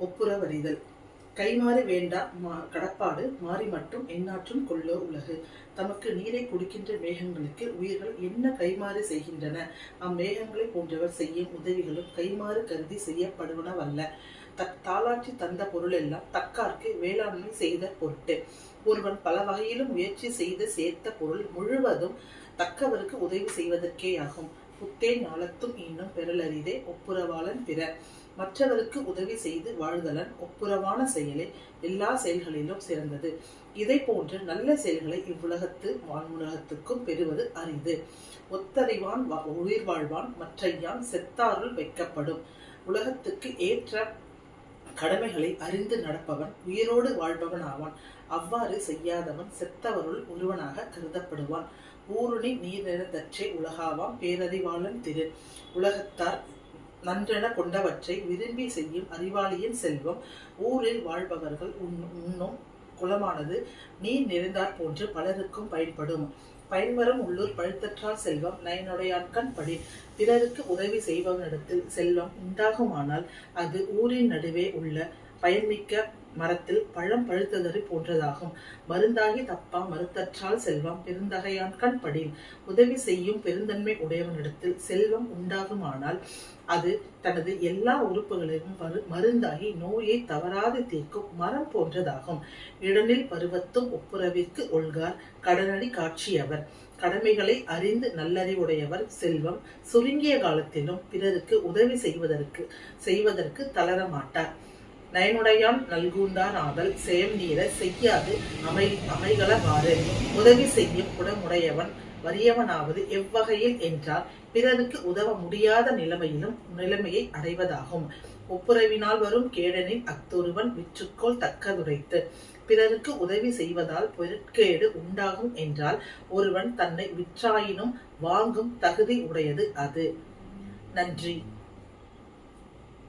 ஒப்புரவறிதல். கைமாறு வேண்டா மா கடப்பாடு மாறி மட்டும் எண்ணாற்றும் கொள்ளோ உலகு. தமக்கு நீரை குடிக்கின்ற மேகங்களுக்கு உயிர்கள் என்ன கைமாறு செய்கின்றன? அம்மேகங்களை போன்றவர் செய்யும் உதவிகளும் கைமாறு கருதி செய்யப்படுவனவல்ல. தக் தாளாற்றி தந்த பொருள் எல்லாம் தக்கார்க்கு வேளாண்மை செய்த பொருட்டு. ஒருவன் பல வகையிலும் முயற்சி செய்து சேர்த்த பொருள் முழுவதும் தக்கவருக்கு உதவி செய்வதற்கே ஆகும் புத்தே ஞாலத்தும் இன்னும் பெறலரிதே ஒப்புரவாளன் பிற. மற்றவருக்கு உதவி செய்து வாழ்தலன் ஒப்புரவான செயலே எல்லா செயல்களிலும் சிறந்தது. இதை போன்று நல்ல செயல்களை இவ்வுலகத்து வான்முலகத்துக்கும் பெறுவது அரிது. ஒத்தறிவான் உயிர் வாழ்வான் மற்றையான் செத்தாருள் வைக்கப்படும். உலகத்துக்கு ஏற்ற கடமைகளை அறிந்து நடப்பவன் உயிரோடு வாழ்பவன் ஆவான் அவ்வாறு செய்யாதவன் செத்தவருள் ஒருவனாக கருதப்படுவான். ஊருணி நீர் நீரிழந்தற்றே உலகாவாம் பேரறிவாளன் திரு. உலகத்தார் நன்றென கொண்டவற்றை விரும்பி செய்யும் அறிவாளியின் செல்வம். ஊரில் வாழ்பவர்கள் உண்ணும் உண்ணும் குலமானது நீர் நிறைந்தாற் போன்று பலருக்கும் பயன்படும். பயன்மரம் உள்ளூர் பழுத்தற்றார் செல்வம் நயனுடையான்கண் படி பிறருக்கு உதவி செய்பவனிடத்தில் செல்வம் உண்டாகுமானால் அது ஊரின் நடுவே உள்ள பயன்மிக்க மரத்தில் பழம் பழுத்ததறி போன்றதாகும். மருந்தாகி தப்பா மறுத்தற்றால் செல்வம் பெருந்தகையான் கண் படில் உதவி செய்யும் பெருந்தன்மை உடையவனிடத்தில் செல்வம் உண்டாகுமானால் அது தனது எல்லா உறுப்புகளிலும் மருந்தாகி நோயை தவறாது தீர்க்கும் மரம் போன்றதாகும். இடனில் பருவத்தும் ஒப்புரவிற்கு ஒல்கார் கடனடி காட்சியவர். கடமைகளை அறிந்து நல்லறிவுடையவர் செல்வம் சுருங்கிய காலத்திலும் பிறருக்கு உதவி செய்வதற்கு செய்வதற்கு தளரமாட்டார். நயனுடையான் நல்கூண்டான் ஆதல் செயம் நீர செய்யாது அமை அமைகளவாறு. உதவி செய்யும் குடமுடையவன் வறியவனாவது எவ்வகையில் என்றால் பிறருக்கு உதவ முடியாத நிலைமையிலும் நிலைமையை அடைவதாகும். ஒப்புரவினால் வரும் கேடனின் அத்தொருவன் விற்றுக்கோள் தக்கதுரைத்து. பிறருக்கு உதவி செய்வதால் பொருட்கேடு உண்டாகும் என்றால் ஒருவன் தன்னை விற்றாயினும் வாங்கும் தகுதி உடையது அது. நன்றி.